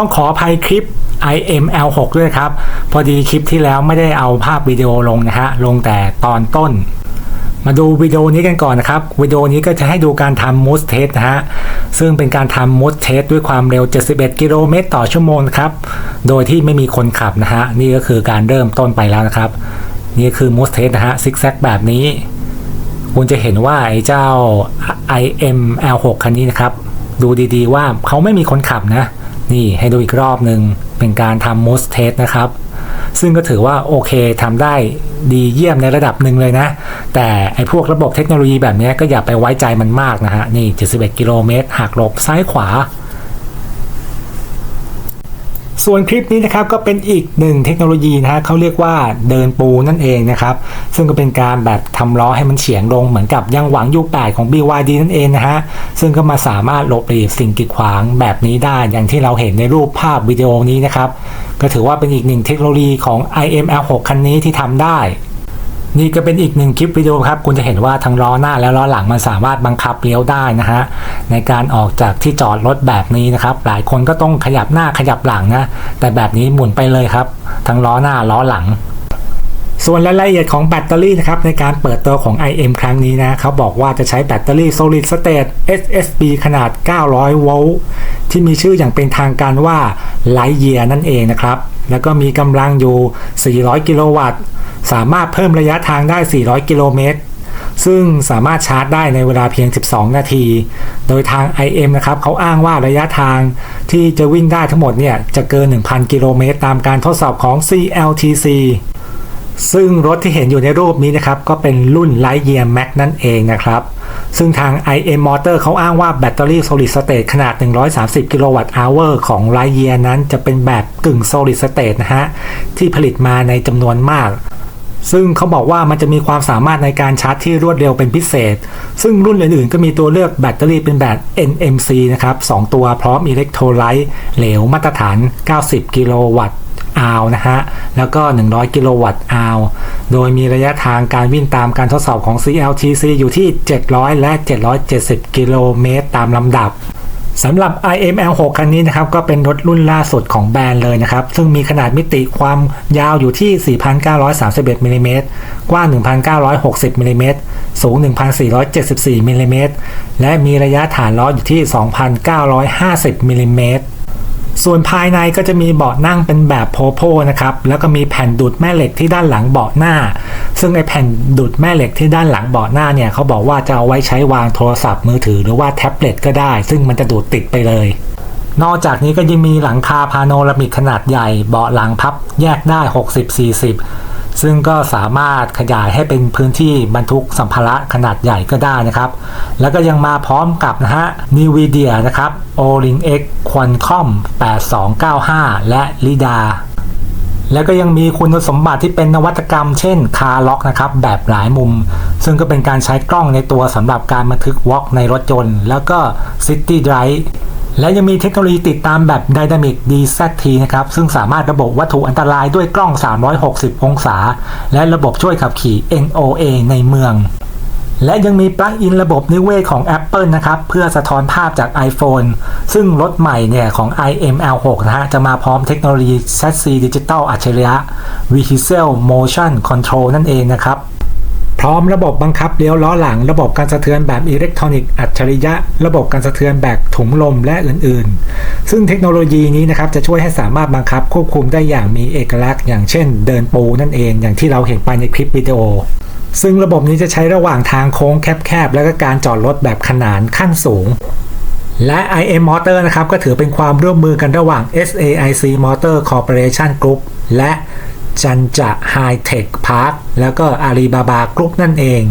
ต้องขออภัยคลิป IML6 ด้วยครับ พอดีคลิปที่แล้วไม่ได้เอาภาพวิดีโอลงนะฮะ ลงแต่ตอนต้น มาดูวิดีโอนี้กันก่อนนะครับวิดีโอนี้ก็จะให้ดูการทำมูสเทสนะฮะ ซึ่งเป็นการทำมูสเทสด้วยความเร็ว 71 กิโลเมตรต่อชั่วโมงครับ โดยที่ไม่มีคนขับนะฮะ นี่ก็คือการเริ่มต้นไปแล้วนะครับ นี่คือมูสเทสนะฮะซิกแซกแบบนี้ คุณจะเห็นว่าไอ้เจ้า IML6 คันนี้นะครับ ดูดีๆว่าเขาไม่มีคนขับนะ นี่ให้ดูอีกรอบหนึ่งเป็นการทำมูสเทสนะครับ ซึ่งก็ถือว่าโอเคทำได้ดีเยี่ยมในระดับหนึ่งเลยนะ แต่ไอ้พวกระบบเทคโนโลยีแบบนี้ก็อย่าไปไว้ใจมันมากนะฮะ นี่ 71 กิโลเมตรหักหลบซ้ายขวา ส่วนคลิปนี้นะครับก็เป็นอีกหนึ่งเทคโนโลยีนะฮะเขาเรียกว่าเดินปูนั่นเองนะครับ ซึ่งก็เป็นการแบบทำล้อให้มันเฉียงลงเหมือนกับยังหวังยุคแปดของ BYD นั่นเองนะฮะ ซึ่งก็มาสามารถหลบหลีกสิ่งกีดขวางแบบนี้ได้อย่างที่เราเห็นในรูปภาพวิดีโอนี้นะครับ ก็ถือว่าเป็นอีกหนึ่งเทคโนโลยีของ IML6 คันนี้ที่ทำได้ นี่ก็เป็นอีกหนึ่งคลิปวิดีโอครับ คุณจะเห็นว่าทั้งล้อหน้าและล้อหลังมันสามารถบังคับเลี้ยวได้นะฮะในการออกจากที่จอดรถแบบนี้นะครับ หลายคนก็ต้องขยับหน้าขยับหลังนะแต่แบบนี้หมุนไปเลยครับ ทั้งล้อหน้าล้อหลัง ส่วนรายละเอียดของแบตเตอรี่นะครับในการเปิดตัวของ IM ครั้งนี้นะเขาบอกว่าจะใช้แบตเตอรี่ Solid State SSB ขนาด 900 โวลต์ที่มีชื่ออย่างเป็นทางการว่า Lightyear นั่นเองนะครับแล้วก็มีกำลังอยู่ 400 กิโลวัตต์ สามารถเพิ่มระยะทางได้ 400 กิโลเมตร ซึ่งสามารถชาร์จได้ในเวลาเพียง 12 นาที โดยทาง IM นะครับเขาอ้างว่าระยะทางที่จะวิ่งได้ทั้งหมดเนี่ยจะเกิน 1,000 กิโลเมตร ตามการทดสอบของ CLTC ซึ่งรถที่เห็นอยู่ในรูปนี้นะครับ ก็เป็นรุ่น Lightyear Max นั่นเองนะครับ ซึ่งทาง IM Motor เขาอ้างว่าแบตเตอรี่ Solid State ขนาด 130 กิโลวัตต์ hour ของ Lightyear นั้นจะเป็นแบบกึ่ง Solid State นะฮะ ที่ผลิตมาในจำนวนมาก ซึ่งเขาบอกว่ามันจะมีความสามารถในการชาร์จที่รวดเร็วเป็นพิเศษ ซึ่งรุ่นอื่นๆ ก็มีตัวเลือกแบตเตอรี่เป็นแบบ NMC นะครับ 2 ตัวพร้อมอิเล็กโทรไลต์เหลวมาตรฐาน 90 กิโลวัตต์อาวนะฮะ แล้วก็ 100 กิโลวัตต์อาวโดยมีระยะทางการวิ่งตามการทดสอบของ CLTC อยู่ที่ 700 และ 770 กิโลเมตรตามลำดับ สำหรับ IML6 คันนี้นะครับก็เป็นรถรุ่นล่าสุดของแบรนด์เลยนะครับ ซึ่งมีขนาดมิติความยาวอยู่ที่ 4,931มิลลิเมตรกว้าง 1,960มิลลิเมตรสูง 1,474มิลลิเมตรและมีระยะฐานล้ออยู่ที่ 2,950มิลลิเมตร ส่วนภายในก็จะมีเบาะนั่งเป็นแบบโพโพนะครับ แล้วก็มีแผ่นดูดแม่เหล็กที่ด้านหลังเบาะหน้า ซึ่งไอแผ่นดูดแม่เหล็กที่ด้านหลังเบาะหน้าเนี่ยเขาบอกว่าจะเอาไว้ใช้วางโทรศัพท์มือถือหรือว่าแท็บเล็ตก็ได้ ซึ่งมันจะดูดติดไปเลย นอกจากนี้ก็ยังมีหลังคาพาโนรามิกขนาดใหญ่ เบาะหลังพับแยกได้ 60-40 ซึ่งก็สามารถขยายให้เป็นพื้นที่บรรทุกสัมภาระขนาดใหญ่ก็ได้นะครับ แล้วก็ยังมาพร้อมกับนะฮะ NVIDIA นะครับ O-Link X Qualcomm 8295 และ LIDA แล้วก็ยังมีคุณสมบัติที่เป็นนวัตกรรมเช่นคาร์ล็อกนะครับแบบหลายมุม ซึ่งก็เป็นการใช้กล้องในตัวสำหรับการบันทึกวอล์กในรถยนต์ แล้วก็ City Drive และยังมีเทคโนโลยีติดตามแบบ Dynamic DZT นะครับ ซึ่งสามารถระบบวัตถุอันตรายด้วยกล้อง 360 องศา และระบบช่วยขับขี่ NOA ในเมือง และยังมีปลั๊กอินระบบนิเวศของ Apple นะครับ เพื่อสะท้อนภาพจาก iPhone ซึ่งรถใหม่เนี่ยของ IML6 นะฮะ จะมาพร้อมเทคโนโลยี Chassis Digital อัจฉริยะ Vehicle Motion Control นั่นเองนะครับ พร้อมระบบบังคับเลี้ยวล้อหลัง ระบบการสะเทือนแบบอิเล็กทรอนิกส์อัจฉริยะ ระบบการสะเทือนแบบถุงลมและอื่นๆ ซึ่งเทคโนโลยีนี้นะครับจะช่วยให้สามารถบังคับควบคุมได้อย่างมีเอกลักษณ์ อย่างเช่น เดินปูนั่นเอง อย่างที่เราเห็นไปในคลิปวิดีโอซึ่งระบบนี้จะใช้ระหว่างทางโค้งแคบๆ และก็การจอดรถแบบขนานขั้นสูง และ IM Motor นะครับ ก็ถือเป็นความร่วมมือกันระหว่าง SAIC Motor Corporation Group และ จันจะไฮเทคพาร์คแล้วก็อาลีบาบากรุ๊ปนั่นเอง